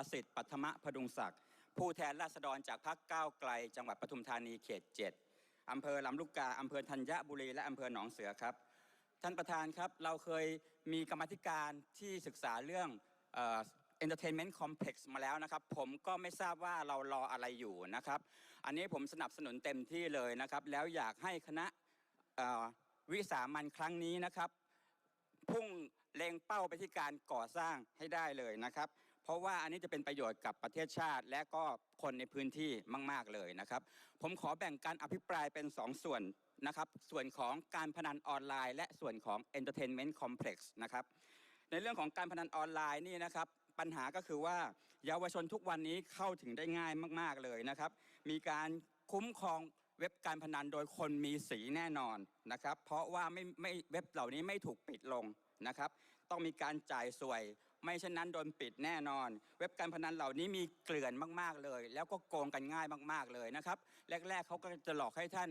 ประสิทธิ์ปัทมะพดุงศักดิ์ผู้แทนราษฎรจากพรรคก้าวไกล จังหวัดปทุมธานีเขต7อำเภอลำลูกกาอำเภอธัญบุรีและอำเภอหนองเสือครับ ท่านประธานครับเราเคยมีกรรมธิการที่ศึกษาเรื่องเอ่อ entertainment complex มาแล้วนะครับ ผมก็ไม่ทราบว่าเรารออะไรอยู่นะครับ อันนี้ผมสนับสนุนเต็มที่เลยนะครับ แล้วอยากให้คณะวิสามันครั้งนี้นะครับ พุ่งเล็งเป้าไปที่การก่อสร้างให้ได้เลยนะครับ เพราะว่าอันนี้จะเป็นประโยชน์กับประเทศชาติ และก็คนในพื้นที่มาก ๆเลยนะครับ ผมขอแบ่งการอภิปรายเป็น 2 ส่วนนะครับ ส่วนของการพนันออนไลน์ และส่วนของ Entertainment Complex นะครับ ในเรื่องของการพนันออนไลน์นี่นะครับปัญหาก็คือว่าเยาวชนทุกวันนี้เข้าถึงได้ง่ายมาก ๆเลยนะครับ มีการคุ้มครองเว็บการพนันโดยคนมีสีแน่นอนนะครับ เพราะว่าไม่ไม่เว็บเหล่านี้ไม่ถูกปิดลงนะครับ ต้องมีการจ่ายสวย ไม่เช่นนั้นโดนปิดแน่นอน เว็บการพนันเหล่านี้มีเกลื่อนมาก ๆเลย แล้วก็โกงกันง่ายมาก ๆเลยนะครับ แรก ๆเขาก็จะหลอกให้ท่าน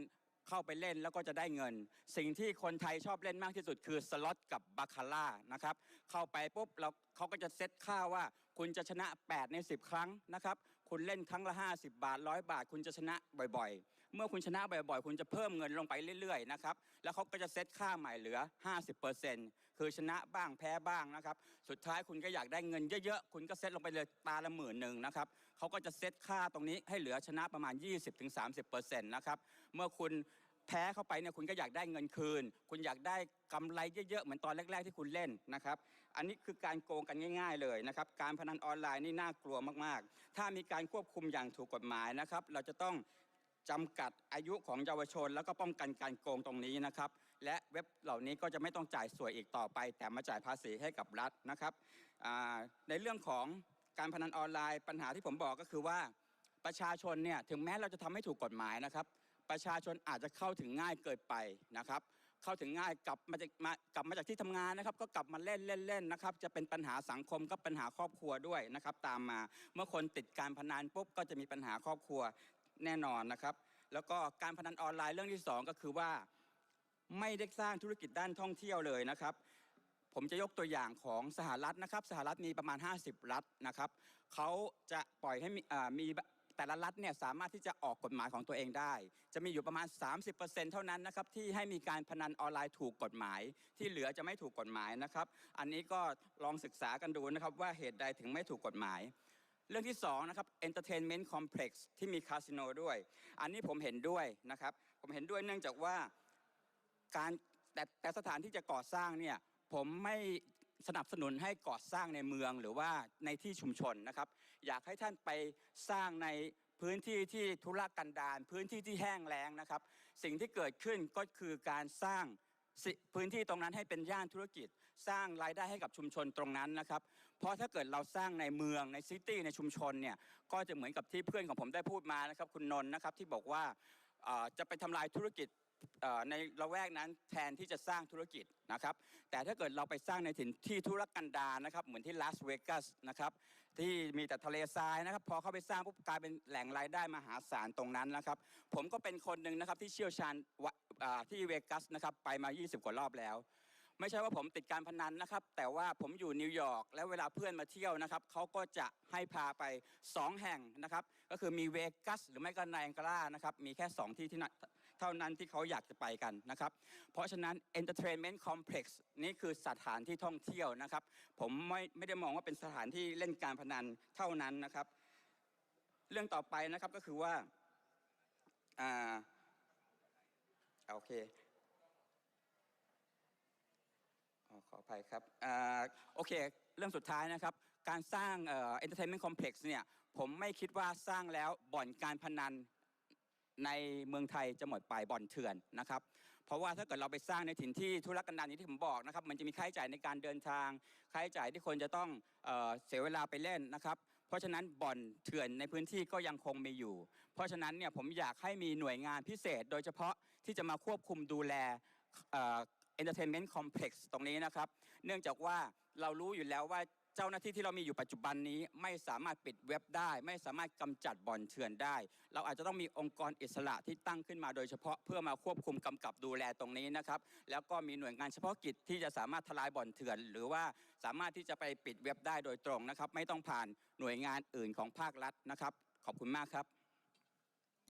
เข้าไปเล่นแล้วก็จะได้เงิน สิ่งที่คนไทยชอบเล่นมากที่สุดคือสล็อตกับบาคาร่านะครับเข้าไปปุ๊บเราเขาก็จะเซตค่าว่า คุณจะชนะ 8 ใน 10 ครั้งนะครับ คุณเล่นครั้งละ 50 บาทร้อยบาท คุณจะชนะบ่อยๆ เมื่อคุณชนะบ่อยๆ คุณจะเพิ่มเงินลงไปเรื่อยๆนะครับ แล้วเขาก็จะเซตค่าใหม่เหลือ 50%คือชนะบ้างแพ้บ้างนะครับ สุดท้ายคุณก็อยากได้เงินเยอะๆ คุณก็เซตลงไปเลยตาละหมื่นหนึ่งนะครับ เขาก็จะเซตค่าตรงนี้ให้เหลือชนะประมาณ 20-30%นะครับ เมื่อคุณ แพ้เข้าไปเนี่ยคุณก็อยากได้เงินคืน คุณอยากได้กำไรเยอะๆเหมือนตอนแรก ๆ ที่คุณเล่นนะครับ อันนี้คือการโกงกันง่าย ๆ เลยนะครับ การพนันออนไลน์นี่น่ากลัวมากๆ ถ้ามีการควบคุมอย่างถูกกฎหมายนะครับ เราจะต้องจำกัดอายุของเยาวชน แล้วก็ป้องกันการโกงตรงนี้นะครับ และเว็บเหล่านี้ก็จะไม่ต้องจ่ายสวยอีกต่อไป แต่มาจ่ายภาษีให้กับรัฐนะครับในเรื่องของการพนันออนไลน์ปัญหาที่ผมบอกก็คือว่าประชาชนเนี่ยถึงแม้เราจะทำให้ถูกกฎหมายนะครับ ประชาชนอาจจะเข้าถึงง่ายเกินไปนะครับเข้าถึงง่ายกลับมาจากมากลับมาจากที่ทำงานนะครับ ก็กลับมาเล่นเล่นเล่นนะครับ จะเป็นปัญหาสังคมก็ปัญหาครอบครัวด้วยนะครับ ตามมาเมื่อคนติดการพนันปุ๊บก็จะมีปัญหาครอบครัวแน่นอนนะครับ แล้วก็การพนันออนไลน์เรื่องที่สองก็คือว่า ไม่ได้สร้างธุรกิจด้านท่องเที่ยวเลยนะครับ ผมจะยกตัวอย่างของสหรัฐนะครับ สหรัฐมีประมาณ 50 รัฐนะครับเขาจะปล่อยให้มีมี แต่ละรัฐเนี่ยสามารถที่จะออกกฎหมายของตัวเองได้ จะมีอยู่ประมาณ 30%เท่านั้นนะครับที่ให้มีการพนันออนไลน์ถูกกฎหมาย ที่เหลือจะไม่ถูกกฎหมายนะครับ อันนี้ก็ลองศึกษากันดูนะครับว่าเหตุใดถึงไม่ถูกกฎหมายเรื่องที่สองนะครับ entertainment complex ที่มีคาสิโนด้วย อันนี้ผมเห็นด้วยนะครับ ผมเห็นด้วยเนื่องจากว่าการแต่แต่สถานที่จะก่อสร้างเนี่ยผมไม่สนับสนุนให้ก่อสร้างในเมืองหรือว่าในที่ชุมชนนะครับ อยากให้ท่านไปสร้างในพื้นที่ที่ธุรกันดารพื้นที่ที่แห้งแล้งนะครับ สิ่งที่เกิดขึ้นก็คือการสร้างพื้นที่ตรงนั้นให้เป็นย่านธุรกิจ สร้างรายได้ให้กับชุมชนตรงนั้นนะครับ เพราะถ้าเกิดเราสร้างในเมืองในซิตี้ในชุมชนเนี่ยก็จะเหมือนกับที่เพื่อนของผมได้พูดมานะครับ คุณนนท์นะครับที่บอกว่าจะไปทำลายธุรกิจ ในละแวกนั้นแทนที่จะสร้างธุรกิจนะครับ แต่ถ้าเกิดเราไปสร้างในถิ่นที่ธุรกันดารนะครับ เหมือนที่ลาสเวกัสนะครับที่มีแต่ทะเลทรายนะครับ พอเข้าไปสร้างปุ๊บกลายเป็นแหล่งรายได้มหาศาลตรงนั้นนะครับ ผมก็เป็นคนหนึ่งนะครับที่เชี่ยวชาญที่เวกัสนะครับไปมา 20 กว่ารอบแล้วไม่ใช่ว่าผมติดการพนันนะครับ แต่ว่าผมอยู่นิวยอร์กแล้วเวลาเพื่อนมาเที่ยวนะครับเขาก็จะให้พาไป 2 แห่งนะครับ ก็คือมีเวกัสหรือไม่ก็ไนแองการานะครับ มีแค่ 2 ที่ที่นั่น เท่านั้นที่เขาอยากจะไปกันนะครับ เพราะฉะนั้น entertainment complex นี่คือสถานที่ท่องเที่ยวนะครับ ผมไม่ไม่ได้มองว่าเป็นสถานที่เล่นการพนันเท่านั้นนะครับ เรื่องต่อไปนะครับก็คือว่าอ่าโอเคอขออภัยครับอ่าโอเค เรื่องสุดท้ายนะครับ การสร้างเอ่อ entertainment complex เนี่ย ผมไม่คิดว่าสร้างแล้วบ่อนการพนัน ในเมืองไทยจะหมดไปบ่อนเถื่อนนะครับเพราะว่าถ้าเกิดเราไปสร้างในถิ่นที่ธุรกันดารนี้ที่ผมบอกนะครับมันจะมีค่าใช้จ่ายในการเดินทางค่าใช้จ่ายที่คนจะต้องเออเสียเวลาไปเล่นนะครับเพราะฉะนั้นบ่อนเถื่อนในพื้นที่ก็ยังคงมีอยู่ เพราะฉะนั้นเนี่ยผมอยากให้มีหน่วยงานพิเศษ โดยเฉพาะที่จะมาควบคุมดูแลเอ่อ entertainment complex ตรงนี้นะครับ เนื่องจากว่าเรารู้อยู่แล้วว่า จ้าหน้าที่ที่เรามีอยู่ปัจจุบันนี้ ไม่สามารถปิดเว็บได้ ไม่สามารถกำจัดบ่อนเถื่อนได้ เราอาจจะต้องมีองค์กรอิสระที่ตั้งขึ้นมาโดยเฉพาะเพื่อมาควบคุมกำกับดูแลตรงนี้นะครับแล้วก็มีหน่วยงานเฉพาะกิจที่จะสามารถทลายบ่อนเถื่อน หรือว่าสามารถที่จะไปปิดเว็บได้โดยตรงนะครับ ไม่ต้องผ่านหน่วยงานอื่นของภาครัฐนะครับ ขอบคุณมากครับ